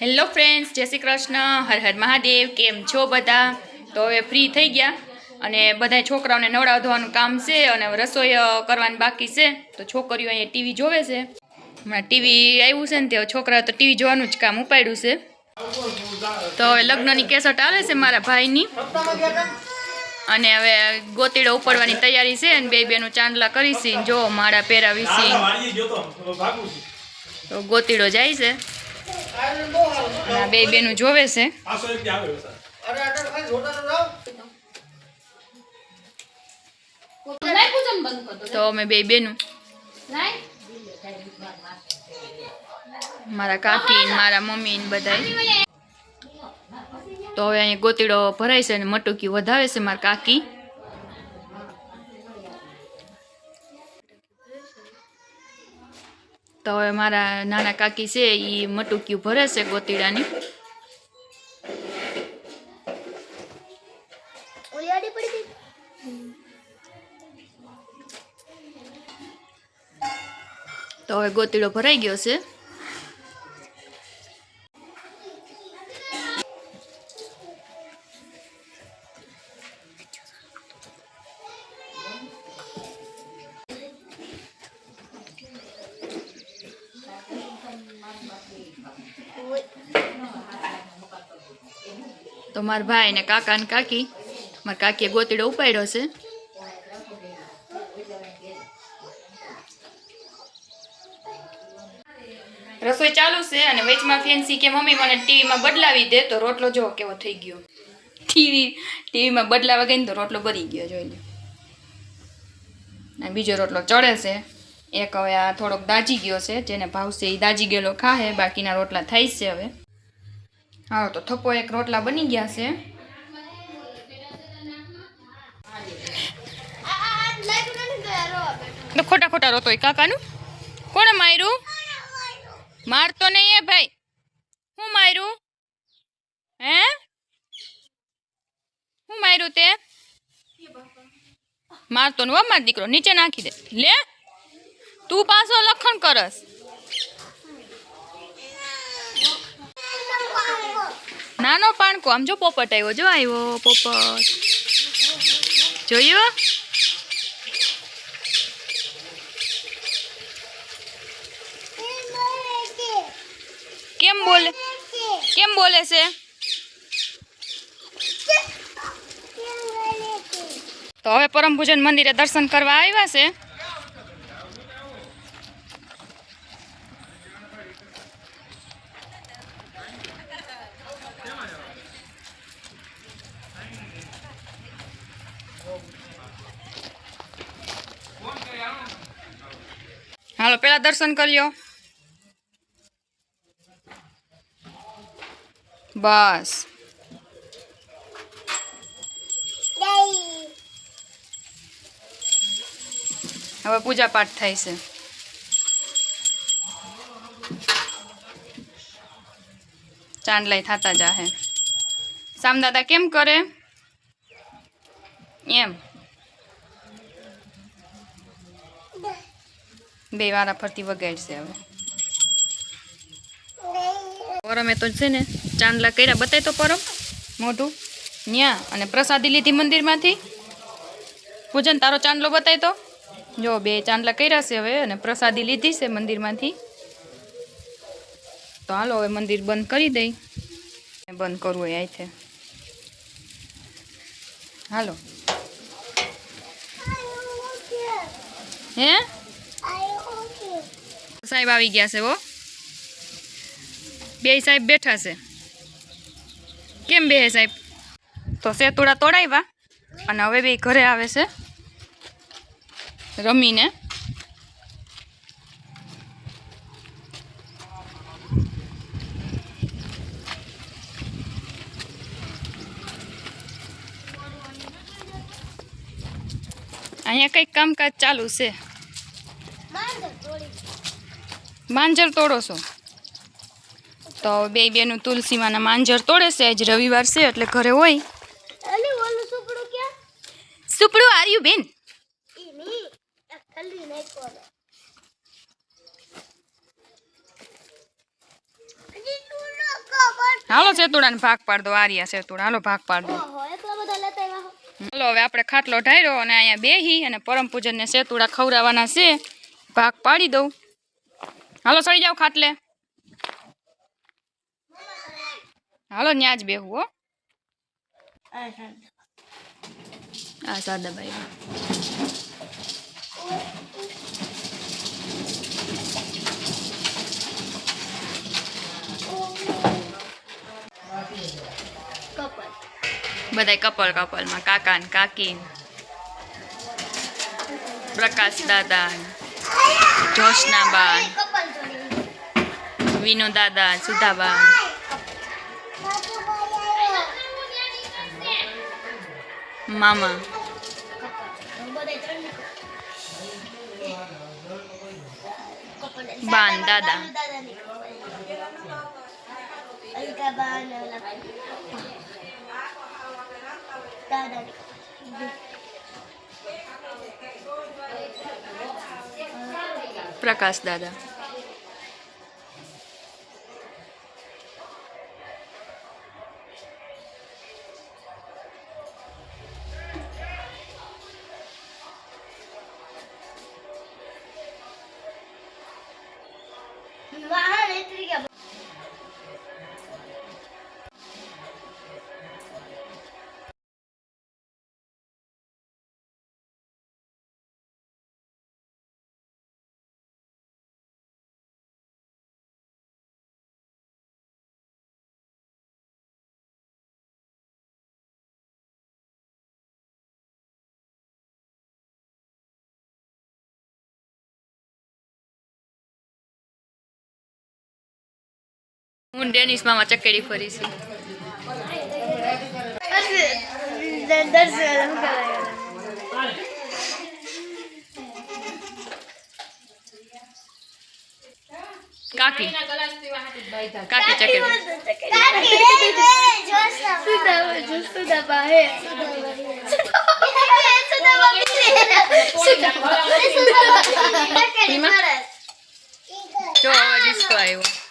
Hello friends, જય શ્રી કૃષ્ણ. હર હર મહાદેવ. કેમ છો બધા? તો હવે ફ્રી થઈ ગયા અને બધા છોકરાઓને નવડાવ ધોવાનું કામ છે અને રસોઈ કરવાની બાકી છે. તો છોકરીઓ અહીંયા ટીવી જોવે છે. હમણાં ટીવી આવ્યું છે ને તે છોકરા તો ટીવી જોવાનું જ કામ ઉપાડ્યું છે. તો હવે લગ્નની કેસટ આવે છે મારા ભાઈની. અને હવે ગોતીડો ઉપાડવાની તૈયારી છે અને બે બેનું ચાંદલા કરીશી જો માળા પહેરાવીશી તો ગોતીડો જાય છે. આ બે બેનું જોવે છે. તો અમે બે બેનું. મારા કાકી મારા મમ્મી બધા તો હવે અહીંયા ગોતીડો ભરાય છે અને મટુકી વધાવે છે મારા કાકી. તો હવે મારા નાના કાકી છે એ મટુક્યું ભરે છે ગોતીડાની. તો હવે ગોતીડો ભરાઈ ગયો છે. તો મારા ભાઈ ને કાકા ને કાકી. મારા કાકીએ ગોતીડો ઉપાડ્યો છે. રસોઈ ચાલુ છે અને વચમાં ફેન્સી કે મમ્મી મને ટીવીમાં બદલાવી દે તો રોટલો જો કેવો થઈ ગયો. ટીવી, ટીવીમાં બદલાવા ગઈ ને તો રોટલો બરી ગયો જોઈ લે અને બીજો રોટલો ચડે છે. એક હવે આ થોડોક દાજી ગયો છે, જેને ભાવશે એ દાજી ગયેલો ખાહે, બાકીના રોટલા થાય છે હવે. હા તો થપ્પો એક રોટલા બની ગયા છે ખોટા ખોટા રોતો હોય કાકાનું કોણે માર્યું મારતો નહીં એ ભાઈ હું માર્યું હે હું માર્યું તે મારતો ને માર દીકરો નીચે નાખી દે લે તું પાછો લખણ કરસ નાનો પાણકો. આમ જો પોપટ આવ્યો. જો આવ્યો પોપટ. જોયું? કેમ બોલે? કેમ બોલે છે? તો હવે પરમ પૂજન મંદિરે દર્શન કરવા આવ્યા છે. હાલો, પેલા દર્શન કરી લ્યો બસ. હવે પૂજા પાઠ થાય છે. ચાંદલાઈ થતા જાહે. સામદાદા કેમ કરે? એમ. બે વારા ફરતી વગાડશે હવે. પરમે તો છે ને ચાંદલા કર્યા. બતાય તો પરમ. મોઢું ન્યા અને પ્રસાદી લીધી મંદિરમાંથી. પૂજન તારો ચાંદલો બતાય તો. જો બે ચાંદલા કર્યા છે હવે અને પ્રસાદી લીધી છે મંદિરમાંથી. તો હાલો હવે મંદિર બંધ કરી દઈ. બંધ કરવું હોય અહીંથી હાલો. હે? સાહેબ આવી ગયા છે ઓ બે સાહેબ બેઠા છે. કેમ બે સાહેબ? તો સેતુડા તોડાવ્યા અને હવે બે ઘરે આવે છે રમીને. અહીંયા કંઈક કામકાજ ચાલુ છે. માંજર તોડો છો. તો બે બેનું તુલસીમાંના માંજર તોડે છે આજ રવિવાર છે એટલે ઘરે હોય. સુપડું આર્યું બેન? હાલો સેતુડાને ભાગ પાડ દો આર્યા સેતુડા. હાલો ભાગ પાડ દો. હાલો હવે આપણે ખાટલો ઢાયરો અને અહીંયા બેહી અને પરમ પૂજનને સેતુડા ખવડાવવાના છે. ભાગ પાડી દઉં. હાલો સડી જાઓ ખાટલે. હાલો, ન્યા જ બેહું, હો. આ સાદાભાઈ કપલ બધાય કપલ કપલમાં કાકા ને કાકી ને પ્રકાશ દાદા ને વિનુ દાદા ને સુધાબા ને મામા બાન દાદા પ્રકાશ દાદા હું ડેનિસ મામા ચકેડી ફરી છું. કાકી. કાકી ચકેડી. જો ડિસ્કો આવ્યો.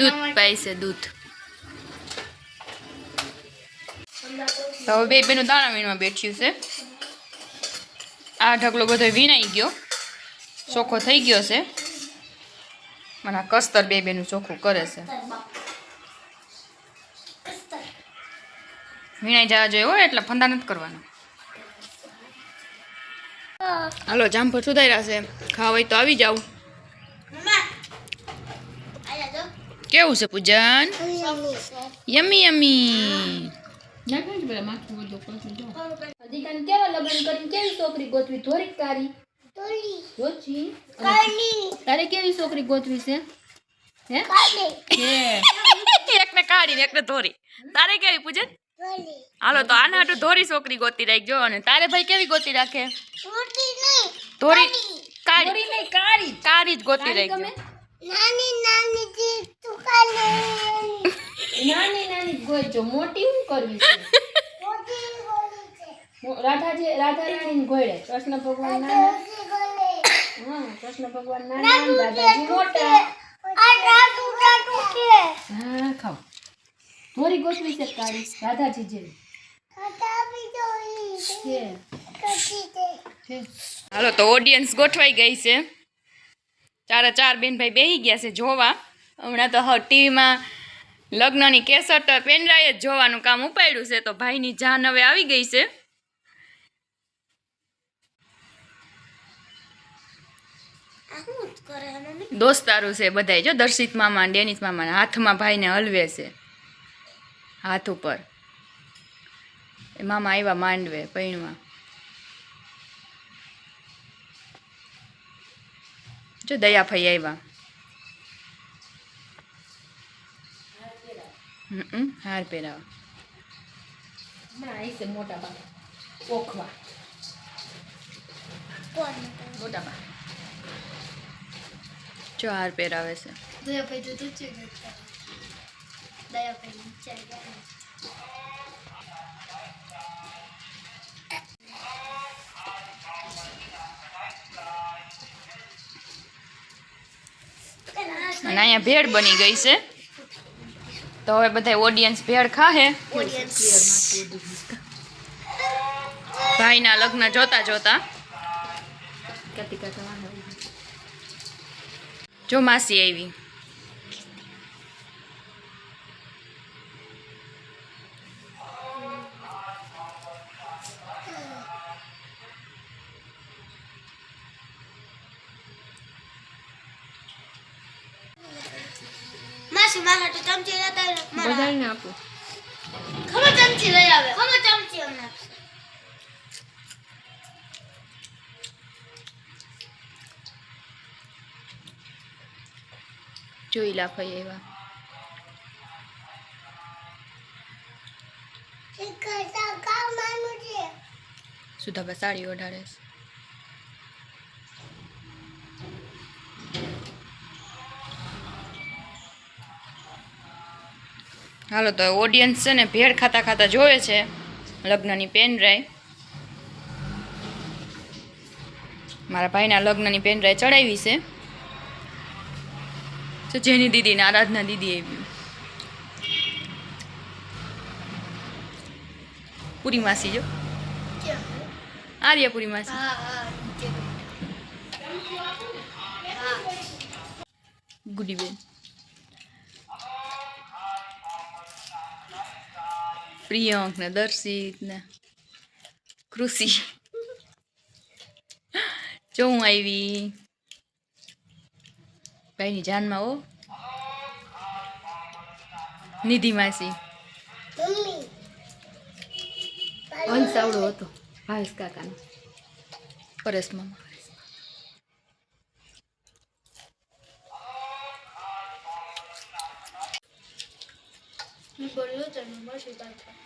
દૂધ પાય છે દૂધ તો હવે બે બેનું દાણા વીણમાં બેઠ્યું છે આ ઢગલો બધો વીણાઈ ગયો. ચોખ્ખો થઈ ગયો છે. મને આ કસ્તર બે બેનું ચોખ્ખું કરે છે. વીણાઈ જવા જોઈએ હોય એટલે ફંદા નથી કરવાના. હાલો જામફળ સુધાર્યા છે. ખાવા હોય તો આવી જાવ કેવું છે પૂજન? યમી યમી. તારી કેવી છોકરી ગોતવી છે? એકને કાઢી. ને એકને ધોરી. તારે કેવી પૂજન? હાલો તો આના હાટુ ધોરી છોકરી ગોતી રાખજો અને તારે ભાઈ કેવી ગોતી રાખે? ધોરી કાળી. થોડી નહીં કાળી. કાળી જ ગોતી કાળી રાખજો. ગમે. નાની નાની જી દુકાને નાની નાની જ ગોતજો. મોટી હું કરવી છે? મોટી ગોળી છે. મો- રાધાજી રાધા રાણી ઘોડે કૃષ્ણ ભગવાન નાના મોટી ગોળી. હા કૃષ્ણ ભગવાન નાના અને રાધાજી મોટા. આ રાટુ રાટુ કે. હા ખાઓ. થોડી ગોઠવી છે કાળી રાધાજી જેવી તે હાલો તો ઓડિયન્સ ગોઠવાઈ ગઈ છે. ચારે ચાર બેન ભાઈ બેહી ગયા છે જોવા. હમણાં તો હવે ટીવીમાં લગ્નની કેસટ પેનડ્રાઈવ જ જોવાનું કામ ઉપાડ્યું છે તો ભાઈની જાન હવે આવી ગઈ છે. આ શું કરે હે દોસ્તારું છે બધાય જો દર્શિત મામા ડેનિસ મામા હાથમાં ભાઈને હલવે છે. હાથ ઉપર. એ મામા આવ્યા માંડવે પૈણવા. જો દયા ફઈ આવ્યા હમ હાર પહેરાવા. મોટા બા ઓખવા મોટા બા જો હાર પહેરાવે છે. દયા ભાઈ તો દયાભાઈ નીચે અને અહીંયા ભેળ બની ગઈ છે. તો હવે બધા ઓડિયન્સ ભેળ ખાહે. ભાઈના લગ્ન જોતા જોતા. જો માસી આવી. ચમચી લેતા બધાને આપો. ખબર ચમચી લઈ આવે. ખબર ચમચી અમને જોઈ લા ભાઈ એવા. સુધાબા સાડી ઓઢાડે છે? હાલો તો ઓડિયન્સ છે ને ભેળ ખાતા ખાતા જોવે છે લગ્નની પેન ડ્રાઈવ મારા ભાઈના લગ્નની પેન ડ્રાઈવ ચડાવી છે. તો જેની દીદી ને આરાધના દીદી આવી. પૂરી માસી જો. આર્યપુરી માસી. ગુડ હા ગુડી બેન પ્રિયંક ને દર્શિત ને કૃષિ જો હું આવી ભાઈની જાનમાં હો નિધિ માસી મમ્મી હંસાવડો હતો ભાવેશ કાકાનો પરેશ મામા હું બોલ્યો તો ને માસી પાછા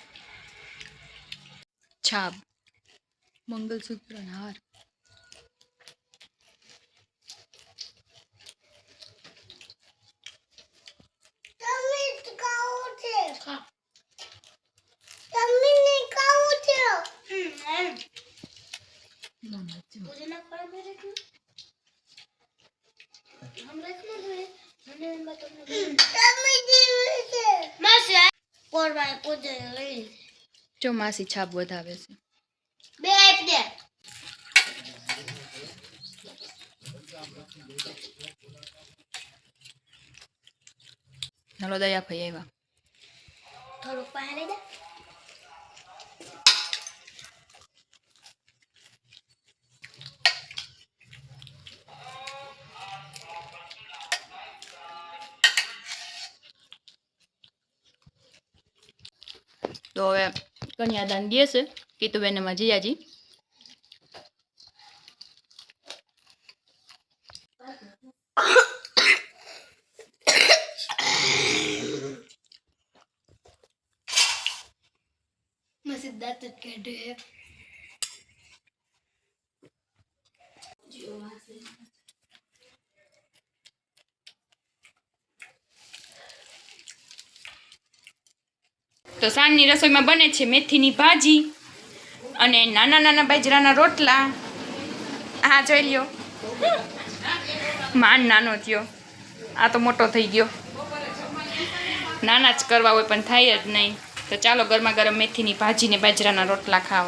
છાપ મંગલસૂત્ર હાર. તમે ખાવું છે. જો માસી છાપ વધાવે છે. બે આપ દે. હાલો દયા ભાઈ આવ્યા થોડુંક પાણી દે. તો હવે કન્યાદાન દે છે કીતુબેન એમાં જીજાજી તો સાંજની રસોઈમાં બને છે મેથીની ભાજી અને નાના નાના બાજરાના રોટલા. હા જોઈ લ્યો. માન નાનો થયો. આ તો મોટો થઈ ગયો. નાના જ કરવા હોય પણ થાય જ નહીં. તો ચાલો ગરમા ગરમ મેથીની ભાજી ને બાજરાના રોટલા ખાવા.